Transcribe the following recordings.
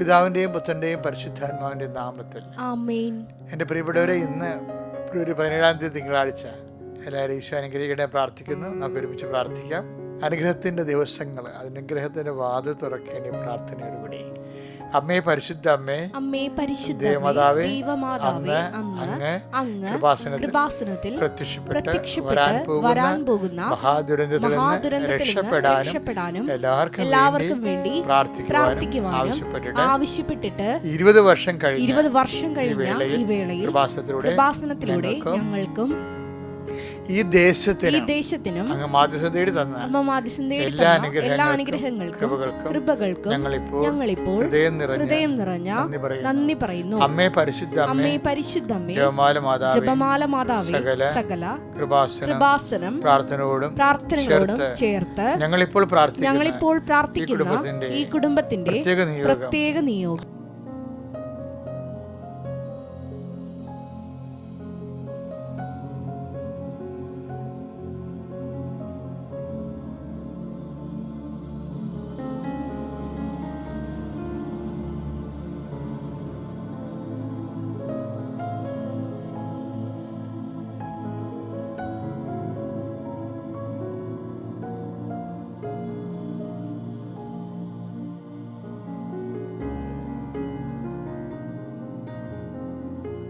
പിതാവിന്റെയും പുത്രന്റെയും പരിശുദ്ധാത്മാവിന്റെയും നാമത്തിൽ. എന്റെ പ്രിയപ്പെട്ടവരെ ഇന്ന് ഒരു പതിനേഴാം തീയതി തിങ്കളാഴ്ച എല്ലാവരും ഈശോ അനുഗ്രഹിക്കട്ടെ പ്രാർത്ഥിക്കുന്നു. നമുക്ക് ഒരുമിച്ച് പ്രാർത്ഥിക്കാം. അനുഗ്രഹത്തിന്റെ ദിവസങ്ങൾ അനുഗ്രഹത്തിന്റെ വാതിൽ തുറക്കേണ്ട പ്രാർത്ഥനയോടുകൂടി. അമ്മേ പരിശുദ്ധ അമ്മേ അമ്മേ പരിശുദ്ധ ദേവമാതാവേ, അന്ന് അങ്ങ് അങ്ങ് കൃപാസനത്തിൽ പ്രത്യക്ഷപ്പെട്ട് വരാൻ പോകുന്ന മഹാദുരന്തത്തിൽ നിന്ന് രക്ഷപ്പെടാനും എല്ലാവർക്കും വേണ്ടി പ്രാർത്ഥിക്കുവാനും ആവശ്യപ്പെട്ടിട്ട് ഇരുപത് വർഷം കഴിഞ്ഞ് ഇരുപത് വർഷം കഴിഞ്ഞ ഈ വേളയിൽ കൃപാസനത്തിലൂടെ ഞങ്ങൾക്കും ഈ ഈ ദേശത്തിന് അങ്ങ് മാധ്യസ്ഥം തേടി തന്ന എല്ലാ തന്ന എല്ലാ അനുഗ്രഹങ്ങൾക്കും കൃപകൾക്കും ഞങ്ങളിപ്പോൾ ഹൃദയം നിറഞ്ഞ നന്ദി പറയുന്നു. അമ്മേ പരിശുദ്ധ അമ്മേ പരിശുദ്ധ അമ്മേ ജപമാല മാതാവ് ജപമാല മാതാവ് സകല സകല കൃപാസനം പ്രാർത്ഥനയോടും പ്രാർത്ഥനകളോടും ചേർത്ത് ഞങ്ങളിപ്പോൾ പ്രാർത്ഥിക്കുന്ന ഞങ്ങളിപ്പോൾ പ്രാർത്ഥിക്കുന്ന ഈ കുടുംബത്തിന്റെ പ്രത്യേക നിയോഗം.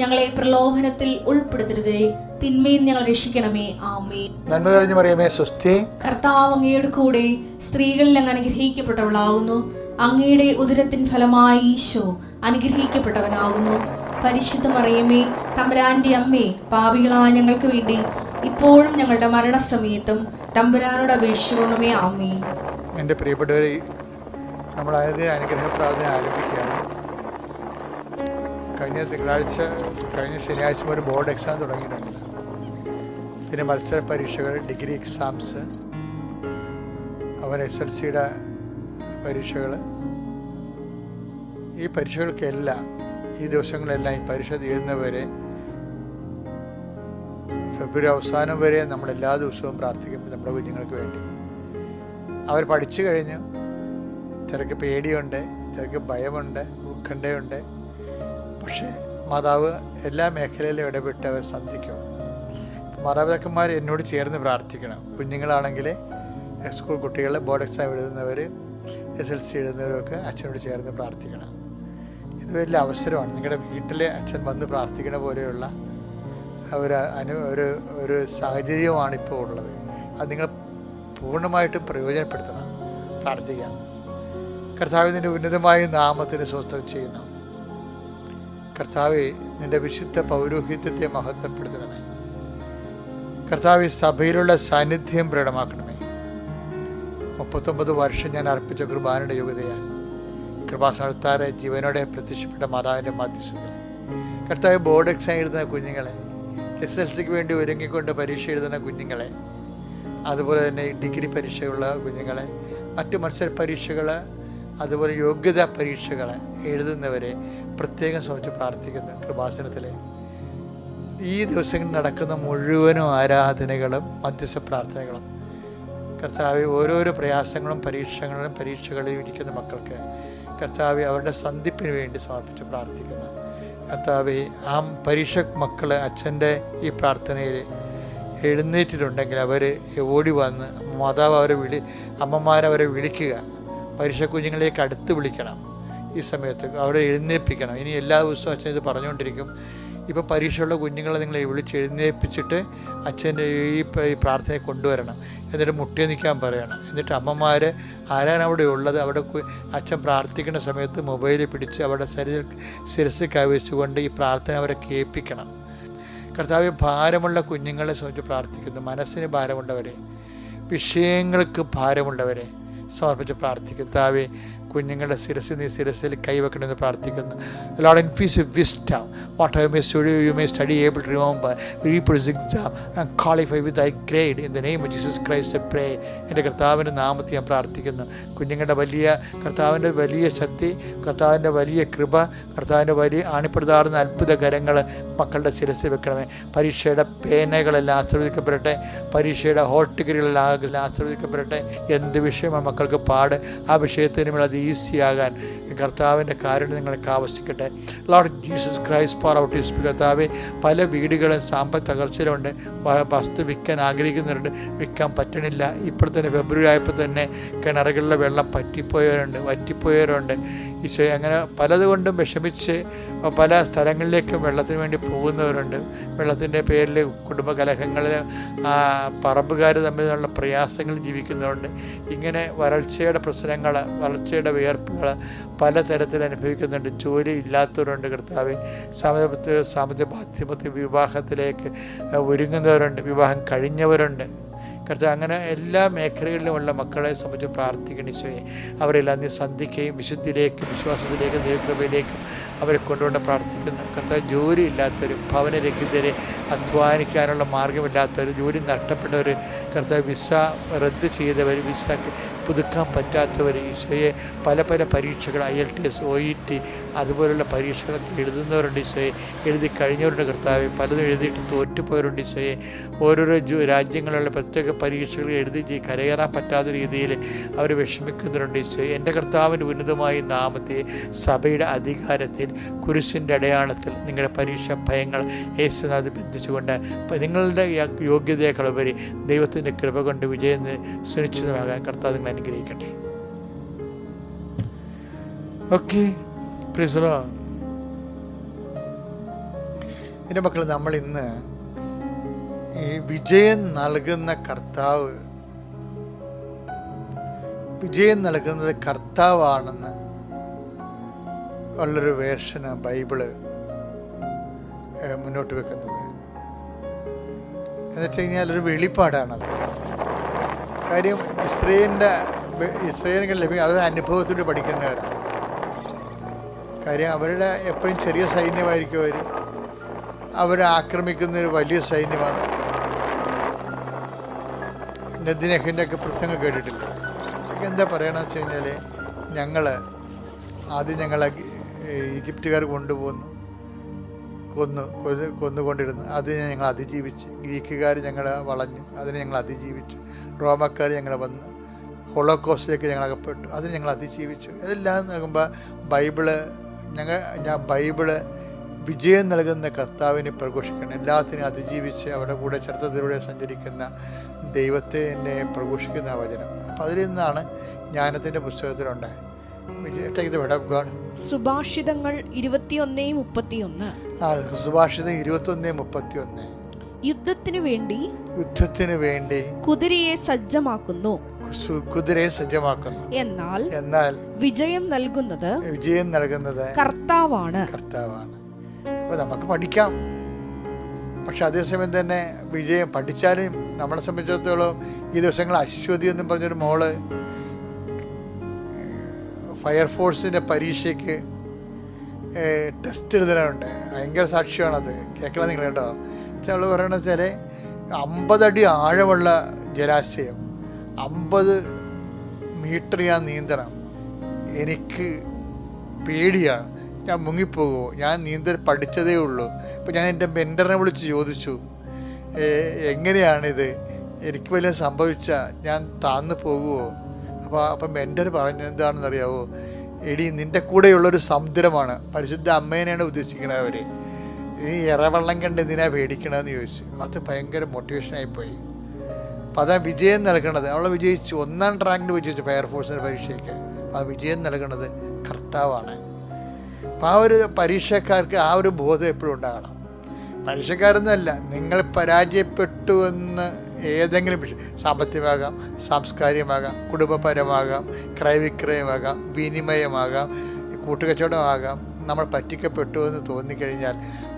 ഞങ്ങളെ പ്രലോഭനത്തിൽ ഉൾപ്പെടുത്തരുതേ. തിന്മയിൽ ഞങ്ങൾ രക്ഷിക്കണമേ. ആമേ നന്മ തെളിഞ്ഞു പറയുമേ സ്വസ്തി. കർത്താവ് അങ്ങയുടെ കൂടെ സ്ത്രീകളിൽ അങ്ങ് അനുഗ്രഹിക്കപ്പെട്ടവളാകുന്നു. അങ്ങയുടെ ഉദരത്തിൻ ഫലമായി ഈശോ അനുഗ്രഹിക്കപ്പെട്ടവനാകുന്നു. പരിശുദ്ധ മറിയമേ തമ്പുരാന്റെ അമ്മേ പാപികളായ ഞങ്ങൾക്ക് വേണ്ടി ഇപ്പോഴും ഞങ്ങളുടെ മരണസമയത്തും തമ്പുരാനോട് അപേക്ഷിക്കണമേ ആമേ എന്റെ പ്രിയപ്പെട്ടവരെ നമ്മൾ ആയത് അനുഗ്രഹ പ്രാർത്ഥന ആരംഭിക്കുകയാണ്. കഴിഞ്ഞ തിങ്കളാഴ്ച കഴിഞ്ഞ ശനിയാഴ്ച ഒരു ബോർഡ് എക്സാം തുടങ്ങിയിട്ടുണ്ട്. പിന്നെ മത്സര പരീക്ഷകൾ ഡിഗ്രി എക്സാംസ് അവൻ എസ് എൽ സിയുടെ പരീക്ഷകൾ. ഈ പരീക്ഷകൾക്കെല്ലാം ഈ ദിവസങ്ങളെല്ലാം ഈ പരീക്ഷ തീരുന്നവരെ ഫെബ്രുവരി അവസാനം വരെ നമ്മൾ എല്ലാ ദിവസവും പ്രാർത്ഥിക്കും നമ്മുടെ കുഞ്ഞുങ്ങൾക്ക് വേണ്ടി. അവർ പഠിച്ചു കഴിഞ്ഞു. ചിലർക്ക് പേടിയുണ്ട് ചിലർക്ക് ഭയമുണ്ട് ഉത്കണ്ഠയുണ്ട്. പക്ഷേ മാതാവ് എല്ലാ മേഖലയിലും ഇടപെട്ട് അവർ സന്ധിക്കും മാതാപിതാക്കന്മാർ എന്നോട് ചേർന്ന് പ്രാർത്ഥിക്കണം. കുഞ്ഞുങ്ങളാണെങ്കിൽ സ്കൂൾ കുട്ടികൾ ബോർഡ് എക്സാം എഴുതുന്നവർ എസ് എൽ സി എഴുതുന്നവരൊക്കെ അച്ഛനോട് ചേർന്ന് പ്രാർത്ഥിക്കണം. ഇത് വലിയ അവസരമാണ്. നിങ്ങളുടെ വീട്ടിലെ അച്ഛൻ വന്ന് പ്രാർത്ഥിക്കണ പോലെയുള്ള ഒരു അനു ഒരു ഒരു സാഹചര്യമാണ് ഇപ്പോൾ ഉള്ളത്. അത് നിങ്ങൾ പൂർണമായിട്ടും പ്രയോജനപ്പെടുത്തണം. പ്രാർത്ഥിക്കാം. കർത്താവിന്റെ ഉന്നതമായ നാമത്തിന് സ്വസ്ഥം ചെയ്യുന്നു. കർത്താവെ നിന്റെ വിശുദ്ധ പൗരോഹിത്യത്തെ മഹത്വപ്പെടുത്തണമേ. കർത്താവ് സഭയിലുള്ള സാന്നിധ്യം പ്രകടമാക്കണമേ. മുപ്പത്തൊമ്പത് വർഷം ഞാൻ അർപ്പിച്ച കുർബാനയുടെ യോഗ്യതയാൽ കൃപാസനത്താറെ ജീവനോടെ പ്രത്യക്ഷപ്പെട്ട മാതാവിന്റെ മധ്യസ്ഥത്തിൽ കർത്താവ് ബോർഡ് എക്സാം എഴുതുന്ന കുഞ്ഞുങ്ങളെ എസ് എൽ സിക്ക് വേണ്ടി ഒരുങ്ങിക്കൊണ്ട് പരീക്ഷ എഴുതുന്ന കുഞ്ഞുങ്ങളെ അതുപോലെ തന്നെ ഡിഗ്രി പരീക്ഷയുള്ള കുഞ്ഞുങ്ങളെ മറ്റു മത്സര പരീക്ഷകൾ അതുപോലെ യോഗ്യതാ പരീക്ഷകൾ എഴുതുന്നവരെ പ്രത്യേകം ശ്രമിച്ച് പ്രാർത്ഥിക്കുന്നു കൃപാസനത്തിൽ ഈ ദിവസങ്ങളിൽ നടക്കുന്ന മുഴുവനും ആരാധനകളും മധ്യസ്ഥ പ്രാർത്ഥനകളും കർത്താവ് ഓരോരോ പ്രയാസങ്ങളും പരീക്ഷകളും പരീക്ഷകളിലും ഇരിക്കുന്ന മക്കൾക്ക് കർത്താവ് അവരുടെ സന്ധിപ്പിന് വേണ്ടി സമർപ്പിച്ച് പ്രാർത്ഥിക്കുന്നു. കർത്താവ് ആ പരീക്ഷ മക്കൾ അച്ഛന്റെ ഈ പ്രാർത്ഥനയിൽ എഴുന്നേറ്റിട്ടുണ്ടെങ്കിൽ അവർ ഓടി വന്ന് മാതാവ് അവരെ വിളി അമ്മമാരവരെ വിളിക്കുക. പരീക്ഷ കുഞ്ഞുങ്ങളിലേക്ക് അടുത്ത് വിളിക്കണം. ഈ സമയത്ത് അവരെ എഴുന്നേൽപ്പിക്കണം. ഇനി എല്ലാ ദിവസവും അച്ഛൻ ഇത് പറഞ്ഞുകൊണ്ടിരിക്കും. ഇപ്പോൾ പരീക്ഷയുള്ള കുഞ്ഞുങ്ങളെ നിങ്ങളെ വിളിച്ച് എഴുന്നേൽപ്പിച്ചിട്ട് അച്ഛന്റെ ഈ പ്രാർത്ഥനയെ കൊണ്ടുവരണം. എന്നിട്ട് മുട്ടി നിൽക്കാൻ പറയണം. എന്നിട്ട് അമ്മമാർ ആരാണ് അവിടെ ഉള്ളത്? അവിടെ അച്ഛൻ പ്രാർത്ഥിക്കുന്ന സമയത്ത് മൊബൈൽ പിടിച്ച് അവരുടെ ശരീര ശിരസ് കവിച്ചുകൊണ്ട് ഈ പ്രാർത്ഥന അവരെ കേൾപ്പിക്കണം. കർത്താവ് ഭാരമുള്ള കുഞ്ഞുങ്ങളെ സംബന്ധിച്ച് പ്രാർത്ഥിക്കുന്നു. മനസ്സിന് ഭാരമുള്ളവരെ. വിഷയങ്ങൾക്ക് ഭാരമുള്ളവരെ. සර්පජ ප්‍රාර්ථිකතාවේ കുഞ്ഞുങ്ങളുടെ ശിരസിൽ നീ ശിരസിൽ കൈവെക്കണമെന്ന് പ്രാർത്ഥിക്കുന്നു. Lord in his wisdom what I may study you may study able to remember repress exam qualify with high grade in the name of Jesus Christ pray എന്റെ കർത്താവിന്റെ നാമത്തിൽ ഞാൻ പ്രാർത്ഥിക്കുന്നു. കുഞ്ഞുങ്ങളുടെ വലിയ കർത്താവിന്റെ വലിയ ശക്തി കർത്താവിന്റെ വലിയ കൃപ കർത്താവിന്റെ വലിയ ആണിപ്രതാർന്ന അത്ഭുത കരങ്ങൾ മക്കളുടെ ശിരസിൽ വെക്കണമേ. പരീക്ഷയുടെ പേനകളെല്ലാം ആശ്രവദിക്കപ്പെടട്ടെ പരീക്ഷയുടെ ഹോൾ ടിക്കറ്റുകളെല്ലാം ആശ്രവദിക്കപ്പെടട്ടെ എന്ത് വിഷയമാണ് മക്കൾക്ക് പാട്? ആ വിഷയത്തിന് മേൽ അത് ഈസിയാകാൻ കർത്താവിന്റെ കാരുണ്യം നിങ്ങൾക്ക് ആവശ്യിക്കട്ടെ. Lord Jesus Christ for out is കർത്താവ് പല വീടുകളും സാമ്പത്തിക തകർച്ചയിലുണ്ട്. വസ്തു വിൽക്കാൻ ആഗ്രഹിക്കുന്നവരുണ്ട്. വിൽക്കാൻ പറ്റണില്ല. ഇപ്പോൾ തന്നെ ഫെബ്രുവരി ആയപ്പോൾ തന്നെ കിണറുകളിലെ വെള്ളം പറ്റിപ്പോയവരുണ്ട് വറ്റിപ്പോയവരുണ്ട്. ഈശോ അങ്ങനെ പലതുകൊണ്ടും വിഷമിച്ച് പല സ്ഥലങ്ങളിലേക്കും വെള്ളത്തിന് വേണ്ടി പോകുന്നവരുണ്ട്. വെള്ളത്തിന്റെ പേരിൽ കുടുംബ കലഹങ്ങളിൽ പറമ്പുകാർ തമ്മിലുള്ള പ്രയാസങ്ങൾ ജീവിക്കുന്നവരുണ്ട്. ഇങ്ങനെ വരൾച്ചയുടെ പ്രശ്നങ്ങൾ വരൾച്ചയുടെ വിയർപ്പുകൾ പലതരത്തിൽ അനുഭവിക്കുന്നുണ്ട്. ജോലി ഇല്ലാത്തവരുണ്ട് കർത്താവ്. സാമ്പത്തിക സാമ്പത്തിക മാധ്യമത്തിൽ വിവാഹത്തിലേക്ക് ഒരുങ്ങുന്നവരുണ്ട്. വിവാഹം കഴിഞ്ഞവരുണ്ട്. കർത്താവ് അങ്ങനെ എല്ലാ മേഖലകളിലുമുള്ള മക്കളെ സംബന്ധിച്ച് പ്രാർത്ഥിക്കണം ഈശോയെ. അവരെല്ലാം നീ സന്ധിക്കുകയും വിശുദ്ധിയിലേക്കും വിശ്വാസത്തിലേക്കും ദൈവകൃപയിലേക്കും അവരെ കൊണ്ടുകൊണ്ട് പ്രാർത്ഥിക്കുന്നു. കർത്താവ് ജോലിയില്ലാത്തവരും ഭവനരഹിതരെ അധ്വാനിക്കാനുള്ള മാർഗമില്ലാത്തവർ ജോലി നഷ്ടപ്പെട്ടവർ കർത്താവ് വിസ റദ്ദ് ചെയ്തവർ വിസ പുതുക്കാൻ പറ്റാത്തവർ ഈശോയെ പല പല പരീക്ഷകൾ I L T S O E T അതുപോലുള്ള പരീക്ഷകളൊക്കെ എഴുതുന്നവരുണ്ട് ഈശോയെ. എഴുതി കഴിഞ്ഞവരുടെ കർത്താവ്. പലതും എഴുതിയിട്ട് തോറ്റുപോയവരുണ്ട് ഈശോയെ. ഓരോരോ രാജ്യങ്ങളിലുള്ള പ്രത്യേക പരീക്ഷകൾ എഴുതി കരയേറാൻ പറ്റാത്ത രീതിയിൽ അവർ വിഷമിക്കുന്നവരുണ്ട് ഈശോയെ. എന്റെ കർത്താവിന്റെ ഉന്നതമായ നാമത്തെ സഭയുടെ അധികാരത്തിൽ കുരിശിന്റെ അടയാളത്തിൽ നിങ്ങളുടെ പരീക്ഷ ഭയങ്ങൾ യേശുനാഥ് പ- നിങ്ങളുടെ യോഗ്യതയെക്കളുപരി ദൈവത്തിന്റെ കൃപ കൊണ്ട് വിജയം സുനിശ്ചിതമാകാൻ കർത്താവ് നിങ്ങൾ അനുഗ്രഹിക്കട്ടെ. ഓക്കെ പ്രിസറോ എന്റെ മക്കൾ നമ്മൾ ഇന്ന് ഈ വിജയം നൽകുന്ന കർത്താവ് വിജയം നൽകുന്നത് കർത്താവാണെന്ന് ഉള്ളൊരു വേർഷന് ബൈബിൾ മുന്നോട്ട് വെക്കുന്നത്. എന്ന് വെച്ച് കഴിഞ്ഞാൽ ഒരു വെളിപ്പാടാണത്. കാര്യം ഇസ്രയേലിന്റെ ഇസ്രയേലിന് ലഭിക്കും അത് അനുഭവത്തിലൂടെ പഠിക്കുന്നവരാണ് കാര്യം അവരുടെ എപ്പോഴും ചെറിയ സൈന്യമായിരിക്കും അവർ അവരെ ആക്രമിക്കുന്ന ഒരു വലിയ സൈന്യമാണ്. നദിനഹിന്റെ ഒക്കെ പ്രസംഗം കേട്ടിട്ടില്ല? എന്താ പറയണമെന്ന് വെച്ച് കഴിഞ്ഞാൽ ഞങ്ങൾ ആദ്യം ഞങ്ങളെ ഈജിപ്തുകാർ കൊണ്ടുപോന്നു. കൊന്നു കൊന്ന് കൊന്നുകൊണ്ടിരുന്നു. അതിനെ ഞങ്ങൾ അതിജീവിച്ച്. ഗ്രീക്കുകാർ ഞങ്ങളെ വളഞ്ഞു. അതിനെ ഞങ്ങൾ അതിജീവിച്ചു. റോമക്കാർ ഞങ്ങളെ വന്ന്. ഹോളോകോസ്റ്റിലേക്ക് ഞങ്ങൾ അകപ്പെട്ടു. അതിന് ഞങ്ങൾ അതിജീവിച്ചു. ഇതെല്ലാം നോക്കുമ്പോൾ ബൈബിൾ ഞങ്ങൾ ഞാൻ ബൈബിൾ വിജയം നൽകുന്ന കർത്താവിനെ പ്രഘോഷിക്കണം. എല്ലാത്തിനും അതിജീവിച്ച് അവരുടെ കൂടെ ചരിത്രത്തിലൂടെ സഞ്ചരിക്കുന്ന ദൈവത്തെ എന്നെ പ്രഘോഷിക്കുന്ന വചനം. അപ്പം അതിൽ നിന്നാണ് ജ്ഞാനത്തിന്റെ പുസ്തകത്തിലുണ്ട് സുഭാഷിതങ്ങൾ ഇരുപത്തിയൊന്നേ മുപ്പത്തിയൊന്ന്. സുഭാഷിതം ഇരുപത്തൊന്ന് മുപ്പത്തി ഒന്ന് യുദ്ധത്തിനു വേണ്ടി യുദ്ധത്തിന് വേണ്ടി കുതിരയെ സജ്ജമാക്കുന്നു. കുതിരയെ സജ്ജമാക്കുന്നു. എന്നാൽ എന്നാൽ വിജയം നൽകുന്നത് വിജയം നൽകുന്നത് കർത്താവാണ്. കർത്താവാണ്. അപ്പൊ നമുക്ക് പഠിക്കാം. പക്ഷെ അതേസമയം തന്നെ വിജയം പഠിച്ചാലും നമ്മളെ സംബന്ധിച്ചിടത്തോളം ഈ ദിവസങ്ങൾ അശ്വതി എന്നും പറഞ്ഞൊരു മോൾ ഫയർഫോഴ്സിന്റെ പരീക്ഷയ്ക്ക് ടെസ്റ്റ് എഴുതാനുണ്ട്. ഭയങ്കര സാക്ഷ്യമാണത്. കേൾക്കണം നിങ്ങൾ കേട്ടോ. അവൾ പറയണത് വെച്ചാൽ അമ്പതടി ആഴമുള്ള ജലാശയം അമ്പത് മീറ്റർ ഞാൻ നീന്തണം. എനിക്ക് പേടിയാണ് ഞാൻ മുങ്ങിപ്പോകുമോ ഞാൻ നീന്തൽ പഠിച്ചതേ ഉള്ളൂ. അപ്പോൾ ഞാൻ എന്റെ മെന്ററിനെ വിളിച്ച് ചോദിച്ചു "ഏ, എങ്ങനെയാണിത്? എനിക്ക് വല്ലതും സംഭവിച്ചാൽ ഞാൻ താന്നു പോകുമോ അപ്പോൾ അപ്പം മെന്റർ പറഞ്ഞത് എന്താണെന്ന് അറിയാവോ എടി നിന്റെ കൂടെയുള്ളൊരു സമുദ്രമാണ്. പരിശുദ്ധ അമ്മേനെയാണ് ഉദ്ദേശിക്കുന്നത് അവർ ഈ ഇറവെള്ളം കണ്ട് എന്തിനാ പേടിക്കണമെന്ന് ചോദിച്ചു. അത് ഭയങ്കര മോട്ടിവേഷനായിപ്പോയി അപ്പം അതാ വിജയം നൽകണത്. അവളെ വിജയിച്ചു. ഒന്നാം റാങ്കിന് വിജയിച്ചു ഫയർഫോഴ്സിന്റെ പരീക്ഷയ്ക്ക്. ആ വിജയം നൽകണത് കർത്താവാണ്. അപ്പം ആ ഒരു പരീക്ഷക്കാർക്ക് ആ ഒരു ബോധം എപ്പോഴും ഉണ്ടാകണം. പരീക്ഷക്കാരൊന്നുമല്ല. നിങ്ങൾ പരാജയപ്പെട്ടു എന്ന് ഏതെങ്കിലും വിഷയം സാമ്പത്തികമാകാം സാംസ്കാരികമാകാം കുടുംബപരമാകാം ക്രയവിക്രയമാകാം വിനിമയമാകാം കൂട്ടുകച്ചവടമാകാം. നമ്മൾ പറ്റിക്കപ്പെട്ടു എന്ന് തോന്നിക്കഴിഞ്ഞാൽ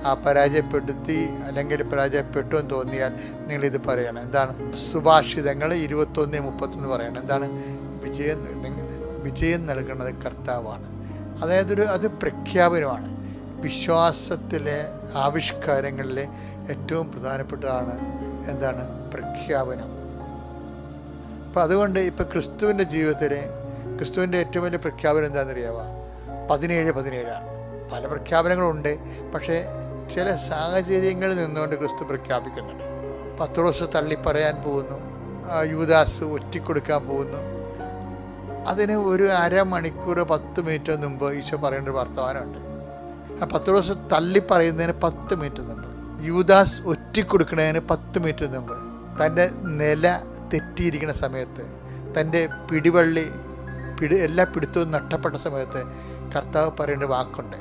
ആ പരാജയപ്പെടുത്തി അല്ലെങ്കിൽ പരാജയപ്പെട്ടു എന്ന് തോന്നിയാൽ നിങ്ങളിത് പറയണം. എന്താണ്? സുഭാഷിതങ്ങൾ ഇരുപത്തൊന്ന് മുപ്പത്തൊന്ന് പറയണം. എന്താണ്? വിജയം വിജയം നൽകുന്നത് കർത്താവാണ്. അതായത് ഒരു അത് പ്രഖ്യാപനമാണ്. വിശ്വാസത്തിലെ ആവിഷ്കാരങ്ങളിലെ ഏറ്റവും പ്രധാനപ്പെട്ടതാണ് എന്താണ്? പ്രഖ്യാപനം. അപ്പം അതുകൊണ്ട് ഇപ്പം ക്രിസ്തുവിന്റെ ജീവിതത്തിന് ക്രിസ്തുവിന്റെ ഏറ്റവും വലിയ പ്രഖ്യാപനം എന്താണെന്നറിയാവോ? പതിനേഴ് പതിനേഴാണ്. പല പ്രഖ്യാപനങ്ങളുണ്ട്. പക്ഷേ ചില സാഹചര്യങ്ങളിൽ നിന്നുകൊണ്ട് ക്രിസ്തു പ്രഖ്യാപിക്കുന്നുണ്ട്. പത്രോസ് തള്ളി പറയാൻ പോകുന്നു. യുവദാസ് ഒറ്റിക്കൊടുക്കാൻ പോകുന്നു. അതിന് ഒരു അരമണിക്കൂർ പത്ത് മിനിറ്റ് മുമ്പ് ഈശോ പറയേണ്ട ഒരു വർത്തമാനമുണ്ട്. ആ പത്രോസ് തള്ളി പറയുന്നതിന് പത്ത് മിനിറ്റ് മുമ്പ്. യുവദാസ് ഒറ്റിക്കൊടുക്കുന്നതിന് പത്ത് മിനിറ്റ് മുമ്പ്. തന്റെ നില തെറ്റിയിരിക്കുന്ന സമയത്ത് തന്റെ പിടിവള്ളി പിടി എല്ലാ പിടുത്തവും നഷ്ടപ്പെട്ട സമയത്ത് കർത്താവ് പറയേണ്ട വാക്കുണ്ട്.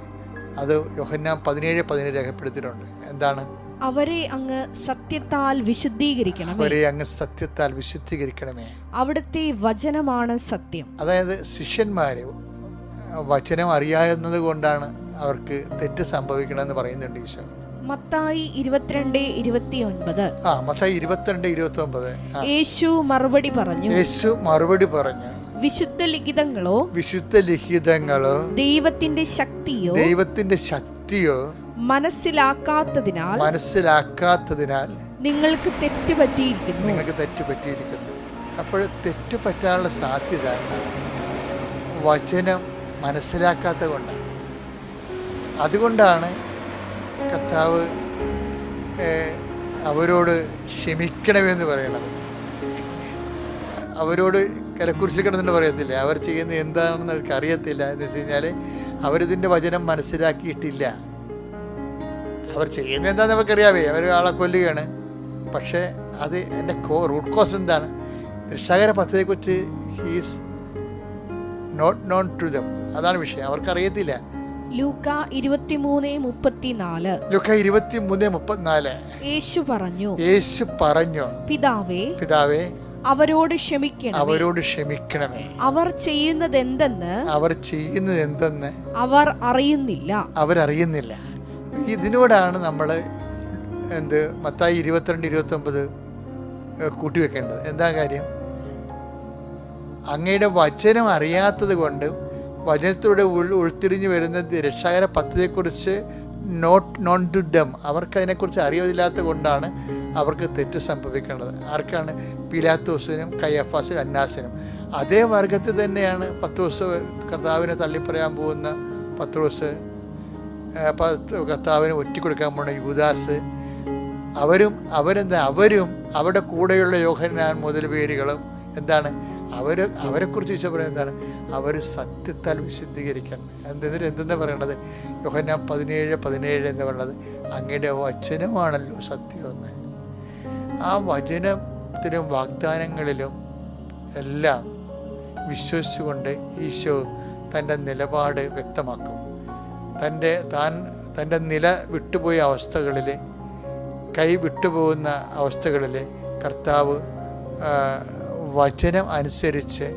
അത് യോഹന്നാൻ പതിനേഴ് പതിനേഴ് രേഖപ്പെടുത്തിയിട്ടുണ്ട്. എന്താണ്? അവരെ അങ്ങ് സത്യത്താൽ വിശുദ്ധീകരിക്കണം അവരെ അങ്ങ് സത്യത്താൽ വിശുദ്ധീകരിക്കണമേ. അവിടുത്തെ വചനമാണ് സത്യം. അതായത് ശിഷ്യന്മാരെ വചനം അറിയാവുന്നത് കൊണ്ടാണ് അവർക്ക് തെറ്റ് സംഭവിക്കണമെന്ന് പറയുന്നുണ്ട് ഈശോ. മത്തായി ഇരുപത്തിരണ്ട് ഇരുപത്തിയൊൻപത്. ആ മത്തായി ഇരുപത്തിരണ്ട് ഇരുപത്തി ഒമ്പത് യേശു മറുപടി പറഞ്ഞു. യേശു മറുപടി പറഞ്ഞു. വിശുദ്ധ ലിഖിതങ്ങളോ വിശുദ്ധ ലിഖിതങ്ങളോ ദൈവത്തിന്റെ ശക്തിയോ ദൈവത്തിന്റെ ശക്തിയോ മനസ്സിലാക്കാത്തതിനാൽ മനസ്സിലാക്കാത്തതിനാൽ നിങ്ങൾക്ക് തെറ്റ് പറ്റിയിരിക്കുന്നു. നിങ്ങൾക്ക് തെറ്റ് പറ്റിയിരിക്കുന്നു. അപ്പോൾ തെറ്റ് പറ്റാനുള്ള സാധ്യത വചനം മനസ്സിലാക്കാത്ത കൊണ്ടാണ്. അതുകൊണ്ടാണ് കർത്താവ് അവരോട് ക്ഷമിക്കണമെന്ന് പറയണത് അവരോട് കലക്കുറിച്ച് കിടന്നിട്ട് പറയത്തില്ല? അവർ ചെയ്യുന്നത് എന്താണെന്ന് അവർക്ക് അറിയത്തില്ല. എന്ന് വെച്ച് കഴിഞ്ഞാൽ അവരിതിന്റെ വചനം മനസ്സിലാക്കിയിട്ടില്ല. അവർ ചെയ്യുന്നത് എന്താണെന്ന് നമുക്കറിയാവേ. അവർ ആളെ കൊല്ലുകയാണ്. പക്ഷേ അത് എന്റെ കോ റൂട്ട് കോസ് എന്താണ്? രക്ഷാകര പദ്ധതിയെക്കുറിച്ച് he's not known to them അതാണ് വിഷയം. അവർക്കറിയത്തില്ല. ലൂക്ക ഇരുപത്തിമൂന്ന് മുപ്പത്തിനാല്. ലുക്ക മുപ്പത്തിനാല്. യേശു പറഞ്ഞു യേശു പറഞ്ഞു പിതാവേ പിതാവേ അവരോട് ക്ഷമിക്കണം അവരോട് ക്ഷമിക്കണമേ. അവർ ചെയ്യുന്നത് എന്തെന്ന് അവർ ചെയ്യുന്നത് എന്തെന്ന് അവർ അറിയുന്നില്ല. അവരറിയുന്നില്ല. ഇതിനോടാണ് നമ്മൾ എന്ത് മത്തായി ഇരുപത്തിരണ്ട് ഇരുപത്തി ഒമ്പത് കൂട്ടിവെക്കേണ്ടത്. എന്താ കാര്യം? അങ്ങയുടെ വചനം അറിയാത്തത് കൊണ്ട് വചനത്തിലൂടെ ഉൾ ഉൾത്തിരിഞ്ഞ് വരുന്ന രക്ഷാകര പദ്ധതിയെക്കുറിച്ച് നോട്ട് നോൺ ടു ഡം. അവർക്ക് അതിനെക്കുറിച്ച് അറിയില്ലാത്ത കൊണ്ടാണ് അവർക്ക് തെറ്റ് സംഭവിക്കേണ്ടത്. ആർക്കാണ്? പിലാത്തോസിനും കയ്യഫാസിനും അന്നാസിനും. അതേ വർഗത്തിൽ തന്നെയാണ് പത്ത് ദിവസം കർത്താവിനെ തള്ളിപ്പറയാൻ പോകുന്ന പത്ത് ദിവസം പത്ത് കർത്താവിന് ഒറ്റിക്കൊടുക്കാൻ പോകുന്ന യൂദാസ്. അവരും അവരെന്താ? അവരും അവരുടെ കൂടെയുള്ള യോഹനാൻ മുതൽ പേരുകളും എന്താണ്? അവർ അവരെക്കുറിച്ച് ഈശോ പറയുന്നത് എന്താണ്? അവർ സത്യത്താൽ വിശുദ്ധീകരിക്കാൻ. എന്തെന്നിട്ട് എന്തെന്നാ പറയണത് യോഹന്നാൻ പതിനേഴ് പതിനേഴ് എന്ന് പറയുന്നത് അങ്ങയുടെ വചനമാണല്ലോ സത്യമെന്ന് ആ വചനത്തിലും വാഗ്ദാനങ്ങളിലും എല്ലാം വിശ്വസിച്ചുകൊണ്ട് ഈശോ തന്റെ നിലപാട് വ്യക്തമാക്കും. തന്റെ താൻ തന്റെ നില വിട്ടുപോയ അവസ്ഥകളിൽ കൈ വിട്ടുപോകുന്ന അവസ്ഥകളിൽ കർത്താവ് വചനം അനുസരിച്ച്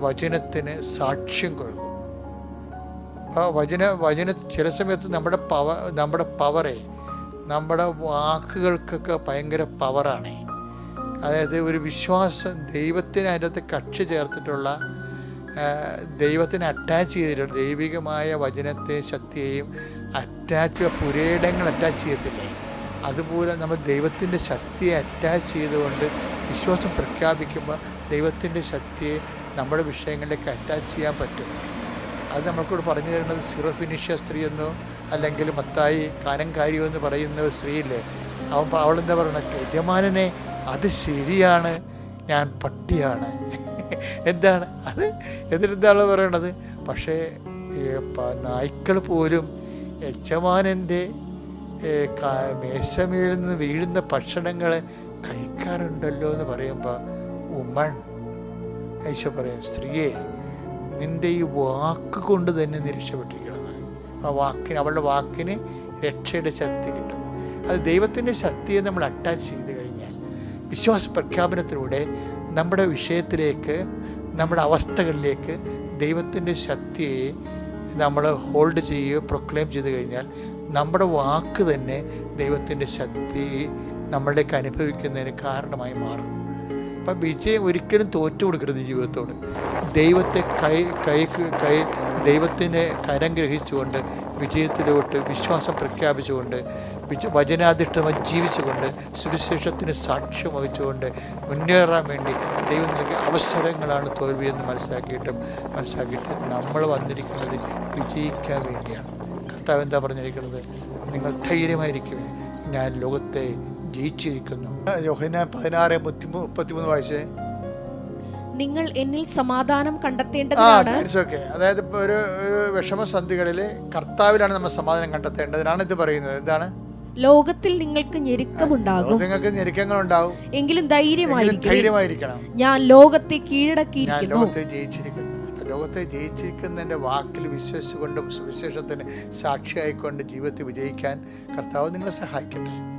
വചനത്തിന് സാക്ഷ്യം കൊടുക്കും. ആ വചന വചന ചില സമയത്ത് നമ്മുടെ പവ നമ്മുടെ പവറെ നമ്മുടെ വാക്കുകൾക്കൊക്കെ ഭയങ്കര പവറാണ്. അതായത് ഒരു വിശ്വാസം ദൈവത്തിന് അതിനകത്ത് കക്ഷി ചേർത്തിട്ടുള്ള ദൈവത്തിന് അറ്റാച്ച് ചെയ്തിട്ടുള്ള ദൈവികമായ വചനത്തെ ശക്തിയെയും അറ്റാച്ച് പുരയിടങ്ങൾ അറ്റാച്ച് ചെയ്യത്തില്ലേ? അതുപോലെ നമ്മൾ ദൈവത്തിന്റെ ശക്തിയെ അറ്റാച്ച് ചെയ്തുകൊണ്ട് വിശ്വാസം പ്രഖ്യാപിക്കുമ്പോൾ ദൈവത്തിന്റെ ശക്തിയെ നമ്മുടെ വിഷയങ്ങളിലേക്ക് അറ്റാച്ച് ചെയ്യാൻ പറ്റും. അത് നമ്മൾക്കൂടെ പറഞ്ഞു തരുന്നത് സിറോഫിനിഷ്യ സ്ത്രീ എന്നോ അല്ലെങ്കിൽ മത്തായി കാനംകാരിയോ എന്ന് പറയുന്ന ഒരു സ്ത്രീയില്ലേ? അവൻ അവൾ എന്താ പറയണത് യജമാനനെ അത് ശരിയാണ് ഞാൻ പട്ടിയാണ്. എന്താണ്? അത് എന്നിട്ടെന്താണ് പറയണത്? പക്ഷേ നായ്ക്കൾ പോലും യജമാനന്റെ നിന്ന് വീഴുന്ന ഭക്ഷണങ്ങൾ കഴിക്കാറുണ്ടല്ലോ എന്ന് പറയുമ്പോൾ ഉമ്മൺ ഐശോ പറയും സ്ത്രീയെ നിന്റെ ഈ വാക്ക് കൊണ്ട് തന്നെ നീ രക്ഷപ്പെട്ടിരിക്കണം ആ വാക്കിന് അവളുടെ വാക്കിന് രക്ഷയുടെ ശക്തി കിട്ടും. അത് ദൈവത്തിന്റെ ശക്തിയെ നമ്മൾ അറ്റാച്ച് ചെയ്ത് കഴിഞ്ഞാൽ വിശ്വാസ പ്രഖ്യാപനത്തിലൂടെ നമ്മുടെ വിഷയത്തിലേക്ക് നമ്മുടെ അവസ്ഥകളിലേക്ക് ദൈവത്തിന്റെ ശക്തിയെ നമ്മൾ ഹോൾഡ് ചെയ്യുകയോ പ്രൊക്ലെയിം ചെയ്ത് കഴിഞ്ഞാൽ നമ്മുടെ വാക്ക് തന്നെ ദൈവത്തിന്റെ ശക്തി നമ്മളിലേക്ക് അനുഭവിക്കുന്നതിന് കാരണമായി മാറും. അപ്പം വിജയം ഒരിക്കലും തോറ്റു കൊടുക്കരുത് ജീവിതത്തോട്. ദൈവത്തെ കൈ കൈ കൈ ദൈവത്തിനെ കരം ഗ്രഹിച്ചുകൊണ്ട് വിജയത്തിലോട്ട് വിശ്വാസം പ്രഖ്യാപിച്ചുകൊണ്ട് വിജ വചനാധിഷ്ഠമായി ജീവിച്ചുകൊണ്ട് സുവിശേഷത്തിന് സാക്ഷ്യം വഹിച്ചുകൊണ്ട് മുന്നേറാൻ വേണ്ടി ദൈവം നൽകിയ അവസരങ്ങളാണ് തോൽവിയെന്ന് മനസ്സിലാക്കിയിട്ടും മനസ്സിലാക്കിയിട്ട് നമ്മൾ വന്നിരിക്കുന്നത് വിജയിക്കാൻ വേണ്ടിയാണ്. കർത്താവ് എന്താ പറഞ്ഞിരിക്കുന്നത്? നിങ്ങൾ ധൈര്യമായിരിക്കും ഞാൻ ലോകത്തെ ജയിച്ചിരിക്കുന്നു. യോഹന പതിനാറ് മുപ്പത്തി മുപ്പത്തിമൂന്ന് വയസ്സ് നിങ്ങൾ എന്നിൽ സമാധാനം ഓക്കെ അതായത് ഒരു ഒരു വിഷമസന്ധികളിൽ കർത്താവിലാണ് നമ്മൾ സമാധാനം കണ്ടെത്തേണ്ടതിനാണ് ഇത് പറയുന്നത്. എന്താണ്? ലോകത്തിൽ നിങ്ങൾക്ക് ഞെരുക്കമുണ്ടാകും. നിങ്ങൾക്ക് ഞെരുക്കങ്ങളുണ്ടാവും. എങ്കിലും എങ്കിലും ധൈര്യമായിരിക്കണം. ഞാൻ ലോകത്തെ കീഴടക്കിയിരിക്കുന്നു. ലോകത്തെ ജയിച്ചിരിക്കുന്നു. ലോകത്തെ ജയിച്ചിരിക്കുന്നതിന്റെ വാക്കിൽ വിശ്വസിച്ചുകൊണ്ട് സുവിശേഷത്തിന് സാക്ഷിയായിക്കൊണ്ട് ജീവിതത്തിൽ വിജയിക്കാൻ കർത്താവ് നിങ്ങളെ സഹായിക്കട്ടെ.